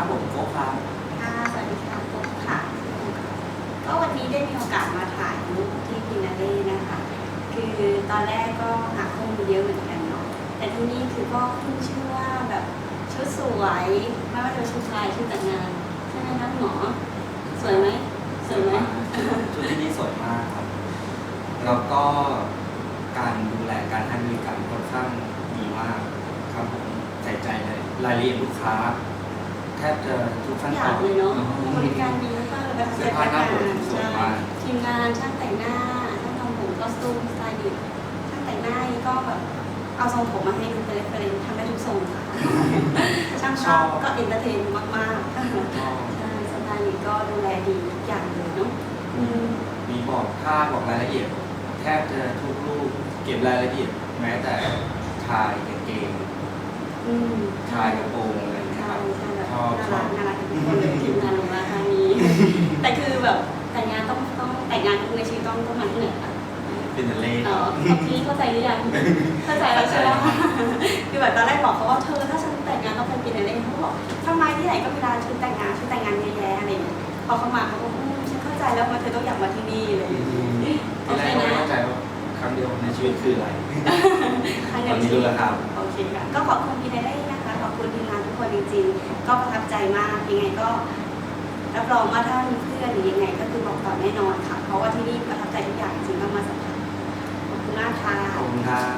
ครับผมโฟกครับค่ะสวัสดีค่ะปุ๊กค่ะ ก็วันนี้ได้มีโอกาสมาถ่ายรูปที่พินาเล่นะคะ คือตอนแรกก็หาข้อมูลเยอะเหมือนกันเนาะ แต่ที่นี่คือก็ขึ้นชื่อว่าแบบชุดสวย ไม่ว่าจะเป็นชุดชายชุดแต่งงานใช่ไหมคะคุณหมอ สวยไหมสวยไหมชุดที่นี่สวยมากครับ แล้วก็การดูแลการให้บริการค่อนข้างดีมากครับผมใส่ใจเลยรายละเอียดลูกค้า แทบจะทุกขั้นอตยาอกนเลยเนาะบริการดีมากเลยประทับเสื้ใจอผ้าหน้าผมสวยใช่มากทีมงานช่างแต่งหน้าช่างทำผมคอสตูมสไตลิสต์ช่างแต่งหน้านี่ก็แบบเอาทรงผมมาให้ดูเป็นเรฟเฟรนซ์ทำได้ทุกทรงค่ะช่างภาพก็เอนเตอร์เทนมากๆก็ใช่สไตลิสต์ก็ดูแลดีทุกอย่างเลยเนาะอืมมีบอกค่าบอกรายละเอียด แทบจะทุกรูปเก็บรายละเอียด แม้แต่ชายกางเกงอืม ชายกระโปรงอะไร รักน่ารักทุกคนเลยทีมงานของราคานี้ แต่คือแบบแต่งงานต้องต้องแต่งงานในชีวิตต้องต้องมาที่ไหนคะเป็นทะเลเออทีนี้เข้าใจหรือยังเข้าใจแล้วใช่ไหมคือแบบตอนแรกบอกเขาว่าเธอถ้าฉันแต่งงานต้องไปกินอะไรเขาบอกทำไมที่ไหนก็มีร้านชุดแต่งงานชุดแต่งงานเยอะแยะอะไรอย่างเงี้ยพอเขามาเขาก็อืมฉันเข้าใจแล้วว่าเธอต้องอยากมาที่นี่อะไรอย่างเงี้ยที่แรกก็ไม่เข้าใจว่าครั้งเดียวในชีวิตคืออะไรครั้งตเดียอวนนี้รู้แล้วครับโอเคค่ะก็ขอบคุณพี่ไนได้นะ คุณทีมงานทุกคนจริงๆ ก็ประทับใจมาก ยังไงก็รับรองว่าถ้ามีเพื่อนหรือยังไงก็คือบอกต่อแน่นอนค่ะ เพราะว่าที่นี่ประทับใจทุกอย่างจริงๆต้องมาสัมผัสขอบคุณมากค่ะ ขอบคุณครับ